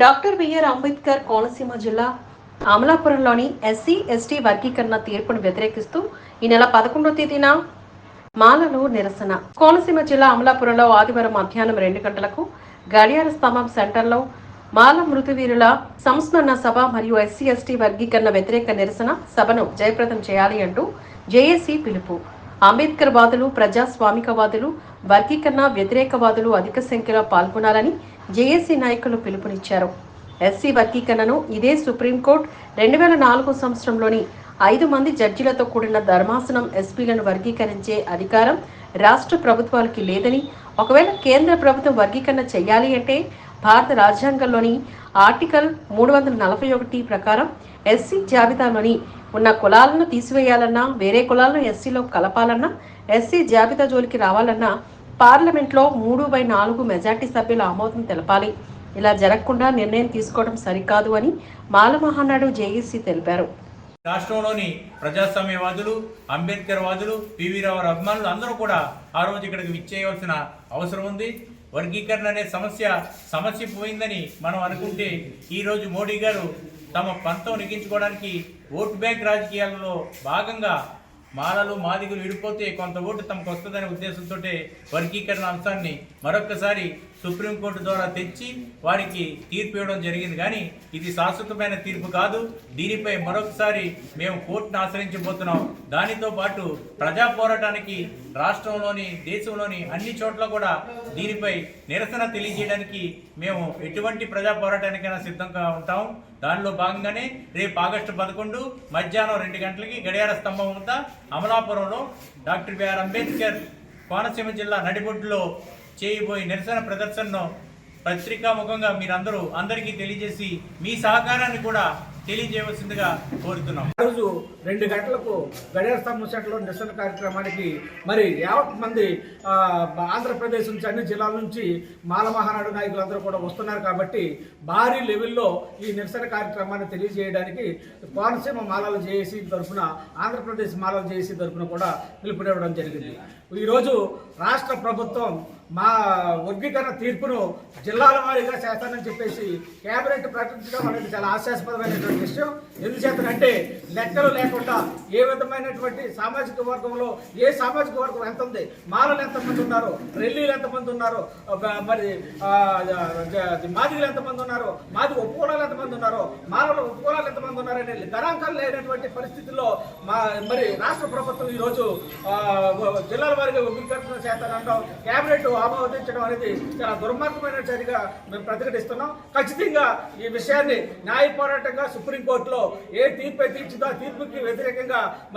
Doctor BR Ambedkar Konaseema జిల్లా అమలాపురంలోని SC ST వర్గీకరణ తీర్పును వ్యతిరేకిస్తూ ఈ నెల పదకొండవ తేదీన మాలలో నిరసన. కోనసీమ జిల్లా అమలాపురంలో ఆదివారం మధ్యాహ్నం రెండు గంటలకు గడియార స్తంభం సెంటర్లో మాల మృతవీరుల సంస్మరణ సభ మరియు ఎస్సీ ఎస్టీ వర్గీకరణ వ్యతిరేక నిరసన సభను జయప్రదం చేయాలి అంటూ జేఏసీ పిలుపు. అంబేద్కర్ వాదులు ప్రజాస్వామికవాదులు వర్గీకరణ వ్యతిరేకవాదులు అధిక సంఖ్యలో పాల్గొనాలని జేఏసీ నాయకులు పిలుపునిచ్చారు. ఎస్సీ వర్గీకరణను ఇదే సుప్రీంకోర్టు రెండు వేల నాలుగు సంవత్సరంలోని ఐదు మంది జడ్జిలతో కూడిన ధర్మాసనం ఎస్పీలను వర్గీకరించే అధికారం రాష్ట్ర ప్రభుత్వాలకి లేదని ఒకవేళ కేంద్ర ప్రభుత్వం వర్గీకరణ చేయాలి అంటే భారత రాజ్యాంగంలోని ఆర్టికల్ మూడు వందల నలభై ఒకటి ప్రకారం ఎస్సీ జాబితాలోని ఉన్న కులాలను తీసివేయాలన్నా వేరే కులాలను ఎస్సీలో కలపాలన్నా ఎస్సీ జాబితా జోలికి రావాలన్నా పార్లమెంట్లో మూడు బై నాలుగు మెజార్టీ సభ్యుల ఆమోదం తెలపాలి. ఇలా జరగకుండా నిర్ణయం తీసుకోవడం సరికాదు అని మాల మహానాడు జేఏసీ తెలిపారు. రాష్ట్రంలోని ప్రజాస్వామ్యవాదులు అంబేద్కర్ వాదులు పివి రావు అభిమానులు అందరూ కూడా ఆ రోజు ఇక్కడికి విచ్చేయవలసిన అవసరం ఉంది. వర్గీకరణ అనే సమస్య సమస్య పోయిందని మనం అనుకుంటే ఈరోజు మోడీ గారు తమ పంతం నెగ్గించుకోవడానికి ఓటు బ్యాంక్ రాజకీయాలలో భాగంగా మాలలు మాదిగులు విడిపోతే కొంత ఓటు తమకు వస్తుందనే ఉద్దేశంతో వర్గీకరణ అంశాన్ని మరొకసారి సుప్రీంకోర్టు ద్వారా తెచ్చి వారికి తీర్పు ఇవ్వడం జరిగింది. కానీ ఇది శాశ్వతమైన తీర్పు కాదు. దీనిపై మరొకసారి మేము కోర్టును ఆశ్రయించబోతున్నాం. దానితో పాటు ప్రజా పోరాటానికి రాష్ట్రంలోని దేశంలోని అన్ని చోట్ల కూడా దీనిపై నిరసన తెలియజేయడానికి మేము ఎటువంటి ప్రజా పోరాటానికైనా సిద్ధంగా ఉంటాం. దానిలో భాగంగానే రేపు ఆగస్టు పదకొండు మధ్యాహ్నం రెండు గంటలకి గడియార స్తంభం వద్ద అమలాపురంలో డాక్టర్ బిఆర్ అంబేద్కర్ కోనసీమ జిల్లా నడిబొడ్డులో చేయబోయే నిరసన ప్రదర్శనను పత్రికాముఖంగా మీరందరూ అందరికీ తెలియజేసి మీ సహకారాన్ని కూడా తెలియజేయవలసిందిగా కోరుతున్నాం. ఆ రోజు రెండు గంటలకు గడియార స్తంభం సెంటర్లో నిరసన కార్యక్రమానికి మరి యావత్ మంది ఆంధ్రప్రదేశ్ నుంచి అన్ని జిల్లాల నుంచి మాల మహానాడు నాయకులందరూ కూడా వస్తున్నారు కాబట్టి భారీ లెవెల్లో ఈ నిరసన కార్యక్రమాన్ని తెలియజేయడానికి కోనసీమ మాలలు జేఏసీ తరఫున ఆంధ్రప్రదేశ్ మాలలు జేఏసీ తరఫున కూడా పిలుపునివ్వడం జరిగింది. ఈరోజు రాష్ట్ర ప్రభుత్వం మా వర్గీకరణ తీర్పును జిల్లాల వారీగా చేస్తానని చెప్పేసి కేబినెట్ ప్రకటించడం అనేది చాలా హాస్యాస్పదమైనటువంటి విషయం. ఎందుచేతనంటే లెక్కలు లేకుండా ఏ విధమైనటువంటి సామాజిక వర్గంలో ఏ సామాజిక వర్గం ఎంత ఉంది మాలలు ఎంతమంది ఉన్నారు రెల్లీలు ఎంతమంది ఉన్నారు మరి మాదిగలు ఎంతమంది ఉన్నారు మాది ఉపకులాలు ఎంతమంది ఉన్నారు మాలలు ఉపకులాలు ఎంతమంది గణాంకాలు లేనటువంటి పరిస్థితుల్లో మా మరి రాష్ట్ర ప్రభుత్వం ఈరోజు జిల్లాల వారిగా వర్గీకరణ చేస్తానంటాం క్యాబినెట్ ఆమోదించడం అనేది చాలా దుర్మార్గమైన చర్యగా మేము ప్రతిఘటిస్తున్నాం. ఖచ్చితంగా ఈ విషయాన్ని న్యాయ పోరాటంగా సుప్రీంకోర్టులో ఏ తీర్పు తీర్చుదో తీర్పుకి వ్యతిరేకంగా మరి